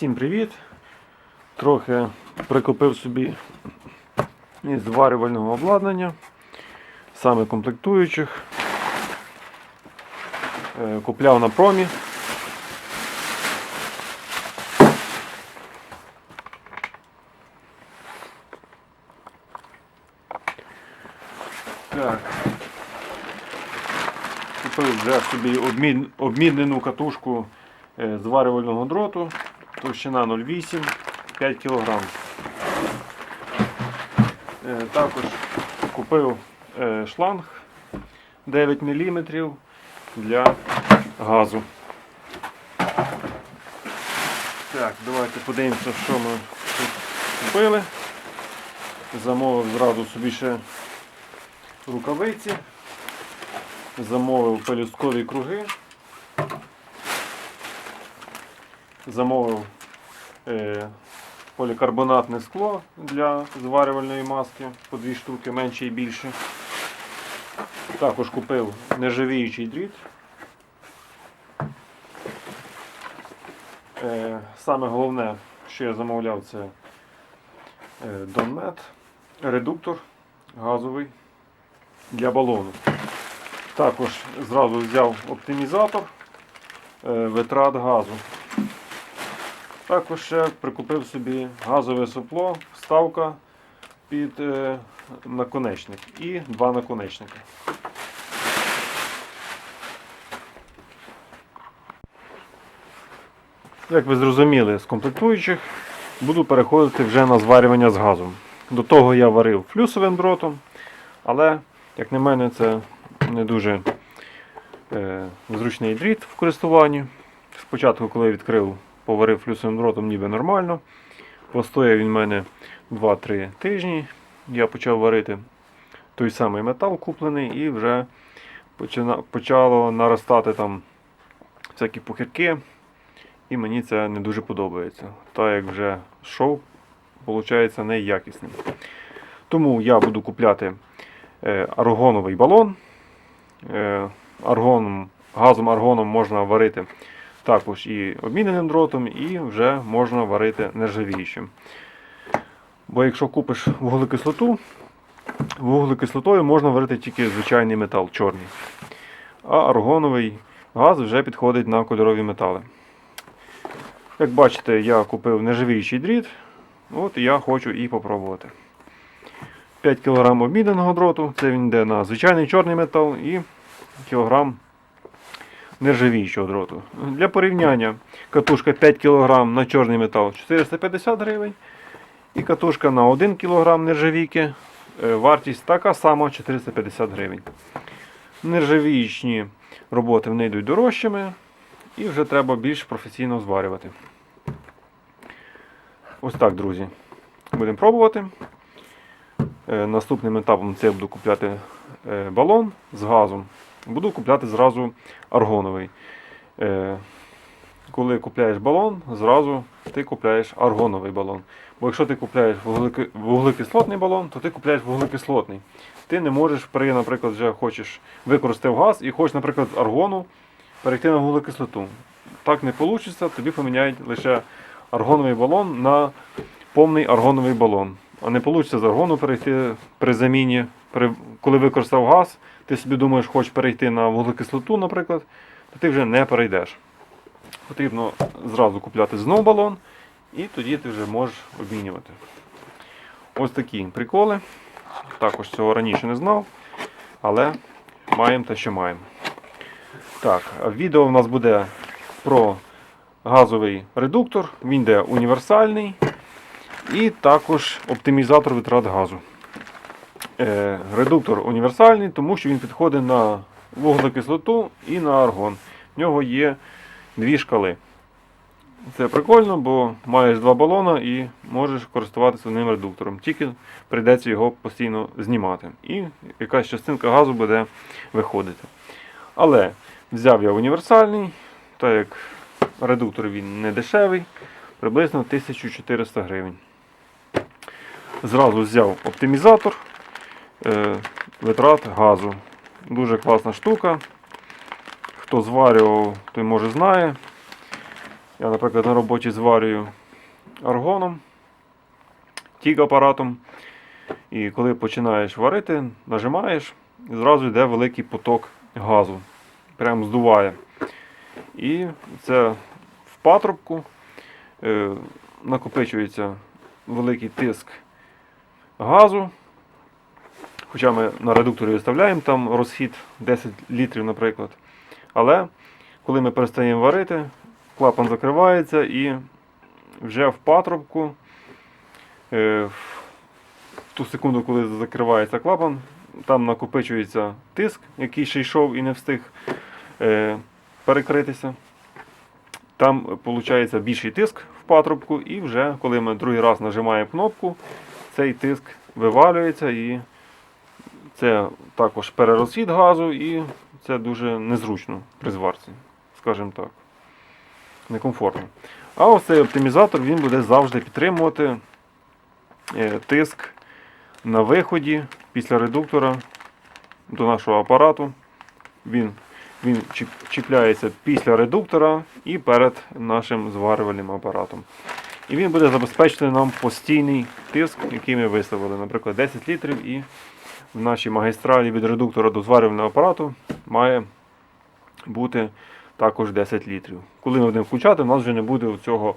Всім привіт! Трохи прикупив собі із зварювального обладнання, саме комплектуючих. Е, Купляв на промі. Так. Купив вже собі обмін, обмінену катушку е, зварювального дроту, товщина 0,8, 5 кг. Також купив е, шланг 9 мм для газу. Так, давайте подивимося, що ми тут купили. Замовив зразу собі ще рукавиці. Замовив пелюсткові круги. Замовив е, полікарбонатне скло для зварювальної маски по дві штуки, менше і більше. Також купив нержавіючий дріт. Е, саме головне, що я замовляв, це е, Donmet, редуктор газовий для балону. Також зразу взяв оптимізатор е, витрат газу. Також ще прикупив собі газове сопло, вставка під е, наконечник і два наконечника. Як ви зрозуміли, з комплектуючих буду переходити вже на зварювання з газом. До того я варив флюсовим дротом, але, як на мене, це не дуже е, зручний дріт в користуванні. Спочатку, коли я відкрив, поварив флюсовим дротом, ніби нормально. Постояв він в мене 2-3 тижні. Я почав варити той самий метал куплений і вже почало наростати там всякі пухирки. І мені це не дуже подобається. Так як вже шов, виходить неякісним. Тому я буду купляти е, аргоновий балон. Е, аргоном, газом аргоном можна варити також і обміненим дротом, і вже можна варити нержавіючим. Бо якщо купиш вуглекислоту, вуглекислотою можна варити тільки звичайний метал чорний. А аргоновий газ вже підходить на кольорові метали. Як бачите, я купив нержавіючий дріт, от я хочу і попробувати. 5 кг обміненого дроту, це він йде на звичайний чорний метал і кілограм нержавіючого дроту. Для порівняння катушка 5 кг на чорний метал 450 гривень. І катушка на 1 кг нержавійки. е, Вартість така сама 450 гривень. Нержавіючні роботи вони йдуть дорожчими і вже треба більш професійно зварювати. Ось так, друзі. Будемо пробувати. Е, Наступним етапом це я буду купляти е, балон з газом. Буду купляти зразу аргоновий. Е, Коли купляєш балон, зразу ти купляєш аргоновий балон. Бо якщо ти купляєш вуглекислотний балон, то ти купляєш вуглекислотний. Ти не можеш при, наприклад, вже хочеш використати газ і хочеш, наприклад, з аргону перейти на вуглекислоту. Так не вийде, тобі поміняють лише аргоновий балон на повний аргоновий балон. А не вийде з аргону перейти при заміні, при, коли використав газ, ти собі думаєш, хочеш перейти на вуглекислоту, наприклад, то ти вже не перейдеш. Потрібно зразу купляти знову балон, і тоді ти вже можеш обмінювати. Ось такі приколи. Також цього раніше не знав, але маємо те, що маємо. Так, відео в нас буде про газовий редуктор, він йде універсальний. І також оптимізатор витрат газу. Е, редуктор універсальний, тому що він підходить на вуглекислоту і на аргон. В нього є дві шкали. Це прикольно, бо маєш два балона і можеш користуватися одним редуктором. Тільки прийдеться його постійно знімати. І якась частинка газу буде виходити. Але взяв я універсальний, так як редуктор він не дешевий, приблизно 1400 гривень. Зразу взяв оптимізатор витрат газу. Дуже класна штука. Хто зварював, той може знає. Я, наприклад, на роботі зварюю аргоном, тік-апаратом. І коли починаєш варити, нажимаєш, і зразу йде великий поток газу. Прям здуває. І це в патрубку е, накопичується великий тиск газу. Хоча ми на редукторі виставляємо там розхід 10 літрів, наприклад. Але коли ми перестаємо варити, клапан закривається і вже в патрубку, е, в ту секунду, коли закривається клапан, там накопичується тиск, який ще йшов і не встиг е, перекритися. Там виходить більший тиск в патрубку, і вже коли ми другий раз нажимаємо кнопку, цей тиск вивалюється і це також перерозхід газу і це дуже незручно при зварці, скажімо так. Некомфортно. А ось цей оптимізатор він буде завжди підтримувати е, тиск на виході після редуктора до нашого апарату. Він, він чіпляється після редуктора і перед нашим зварювальним апаратом. І він буде забезпечити нам постійний тиск, який ми виставили, наприклад, 10 літрів. І в нашій магістралі від редуктора до зварювального апарату має бути також 10 літрів. Коли ми будемо включати, у нас вже не буде цього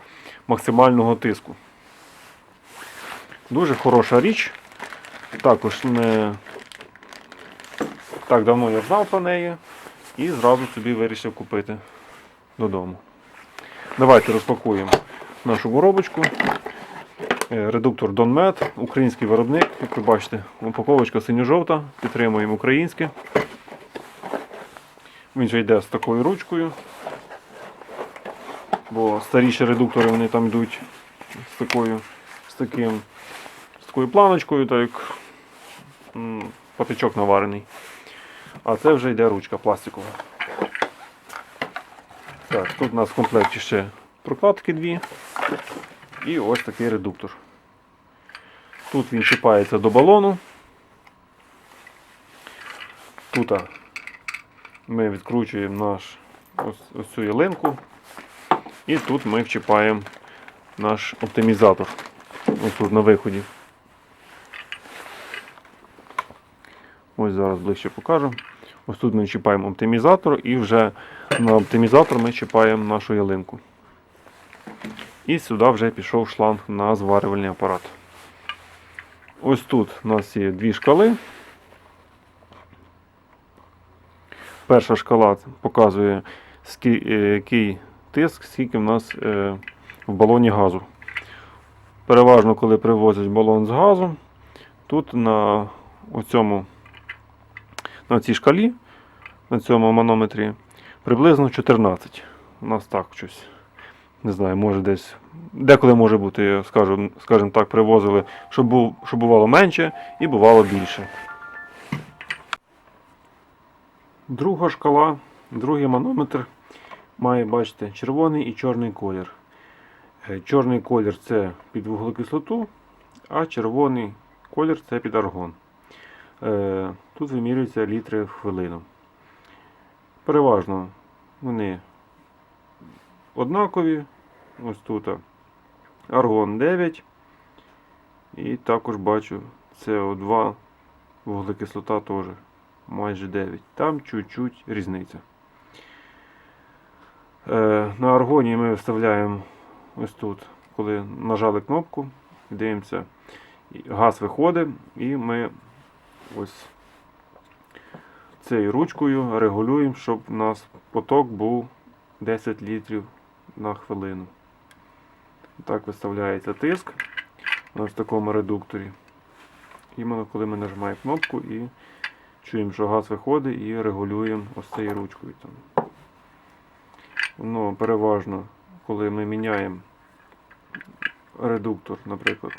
максимального тиску. Дуже хороша річ. Також не так давно я знав про неї і зразу собі вирішив купити додому. Давайте розпакуємо нашу коробочку. Е, Редуктор Donmet, український виробник, як ви бачите, упаковочка синьо-жовта, підтримуємо українське. Він же йде з такою ручкою, бо старіші редуктори вони там йдуть з такою, з таким, з такою планочкою, так як м, патичок наварений. А це вже йде ручка пластикова. Так, тут у нас в комплекті ще прокладки дві. І ось такий редуктор. Тут він чіпається до балону. Тут ми відкручуємо наш ось, ось цю ялинку. І тут ми вчіпаємо наш оптимізатор. Ось тут на виході. Ось зараз ближче покажу. Ось тут ми чіпаємо оптимізатор і вже на оптимізатор ми чіпаємо нашу ялинку. І сюди вже пішов шланг на зварювальний апарат. Ось тут у нас є дві шкали. Перша шкала показує, е, який тиск, скільки в нас е, в балоні газу. Переважно, коли привозять балон з газом, тут на оцьому, на цій шкалі, на цьому манометрі, приблизно 14. У нас так щось. Не знаю, може десь. Деколи може бути, скажу, скажімо так, привозили, щоб, був, щоб бувало менше і бувало більше. Друга шкала, другий манометр має, бачите, червоний і чорний колір. Е, Чорний колір це під вуглекислоту, а червоний колір це під аргон. Е, Тут вимірюються літри в хвилину. Переважно вони однакові. Ось тут аргон 9. І також бачу СО2 вуглекислота теж майже 9. Там чуть-чуть різниця. Е, на аргоні ми вставляємо ось тут, коли нажали кнопку, дивимося, газ виходить, і ми ось цією ручкою регулюємо, щоб у нас поток був 10 літрів на хвилину. Так виставляється тиск ось такому редукторі. Іменно коли ми нажимаємо кнопку і чуємо, що газ виходить і регулюємо ось цією ручкою. Там. Воно переважно, коли ми міняємо редуктор, наприклад,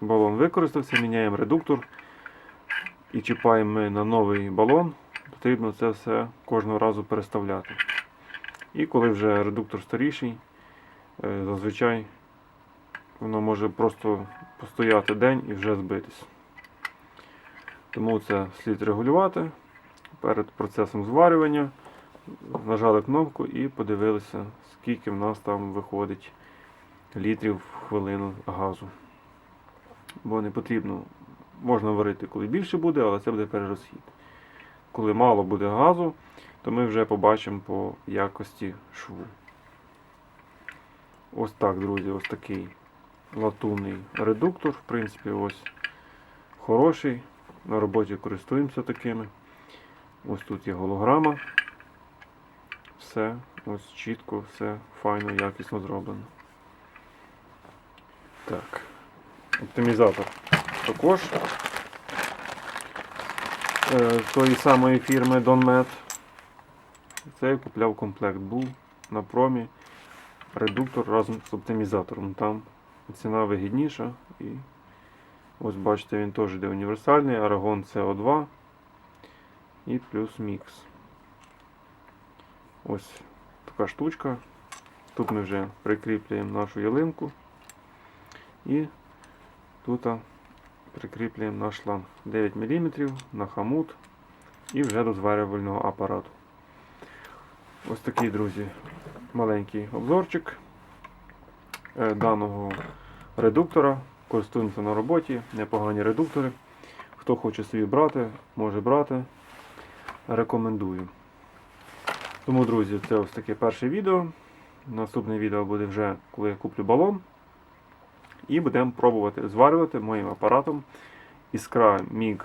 балон використався, міняємо редуктор і чіпаємо ми на новий балон, потрібно це все кожного разу переставляти. І коли вже редуктор старіший, е, зазвичай воно може просто постояти день і вже збитись. Тому це слід регулювати перед процесом зварювання. нажали кнопку і подивилися, скільки в нас там виходить літрів в хвилину газу. Бо не потрібно, можна варити, коли більше буде, але це буде перерозхід. Коли мало буде газу, то ми вже побачимо по якості шву. Ось так, друзі, ось такий латунний редуктор. В принципі, ось хороший. На роботі користуємося такими. Ось тут є голограма. Все ось чітко, все файно, якісно зроблено. Так. Оптимізатор також е, тої самої фірми DonMed. Це я купляв комплект. Був на промі редуктор разом з оптимізатором. Там ціна вигідніша. І ось бачите, він теж йде універсальний, Aragon CO2 і плюс мікс. Ось така штучка. Тут ми вже прикріплюємо нашу ялинку. І тут прикріплюємо наш шланг 9 мм на хамут і вже до зварювального апарату. Ось такий, друзі, маленький обзорчик е, даного редуктора. Користуємося на роботі, непогані редуктори. Хто хоче собі брати, може брати. Рекомендую. Тому, друзі, це ось таке перше відео. Наступне відео буде вже, коли я куплю балон. І будемо пробувати зварювати моїм апаратом Іскра MiG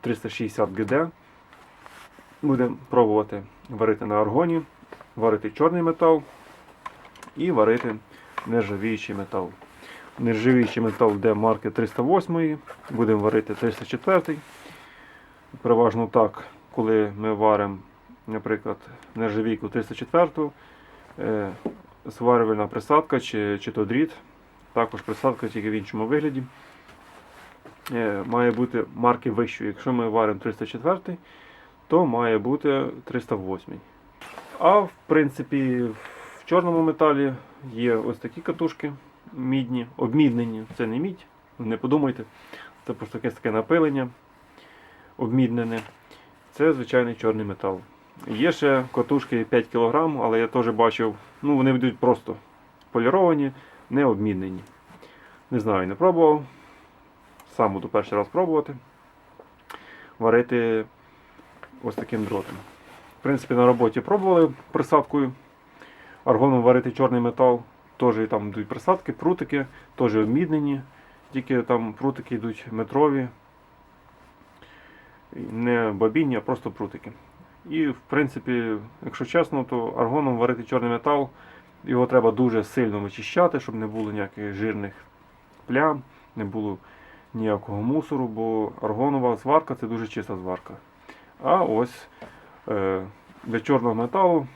360 GD. Будемо пробувати варити на аргоні, варити чорний метал і варити нержавіючий метал. Нержавіючий метал йде марки 308, будемо варити 304. Переважно так, коли ми варимо, наприклад, нержавійку 304, е, сварювальна присадка чи, чи то дріт, також присадка тільки в іншому вигляді. Е, Має бути марки вищої. Якщо ми варимо 304, то має бути 308. А в принципі в чорному металі є ось такі катушки мідні, обміднені. Це не мідь, не подумайте. Це просто якесь таке напилення обміднене. Це звичайний чорний метал. Є ще катушки 5 кг, але я теж бачив, ну вони йдуть просто поліровані, не обмінені. Не знаю, не пробував. Сам буду перший раз пробувати. Варити ось таким дротом. В принципі, на роботі пробували присадкою. Аргоном варити чорний метал. Теж там йдуть присадки, прутики, теж обміднені. Тільки там прутики йдуть метрові. Не бабінні, а просто прутики. І в принципі, якщо чесно, то аргоном варити чорний метал, його треба дуже сильно вичищати, щоб не було ніяких жирних плям, не було ніякого мусору, бо аргонова зварка це дуже чиста зварка. А ось е, для чорного металу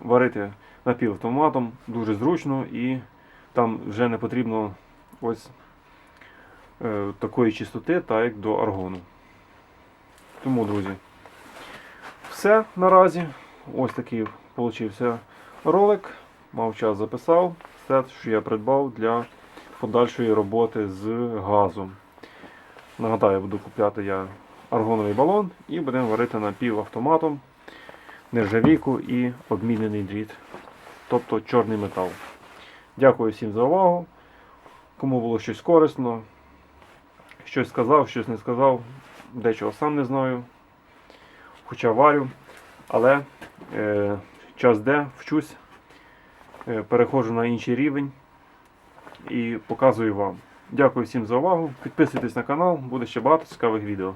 варити напівавтоматом дуже зручно і там вже не потрібно ось е, такої чистоти, так як до аргону. Тому, друзі, все наразі. Ось такий получився ролик. Мав час записав все, що я придбав для подальшої роботи з газом. Нагадаю, буду купляти я аргоновий балон і будемо варити напівавтоматом нержавійку і обмінений дріт, тобто чорний метал. Дякую всім за увагу. Кому було щось корисно, щось сказав, щось не сказав, дечого сам не знаю. Хоча варю, але е, час де, вчусь, е, переходжу на інший рівень і показую вам. Дякую всім за увагу. Підписуйтесь на канал, буде ще багато цікавих відео.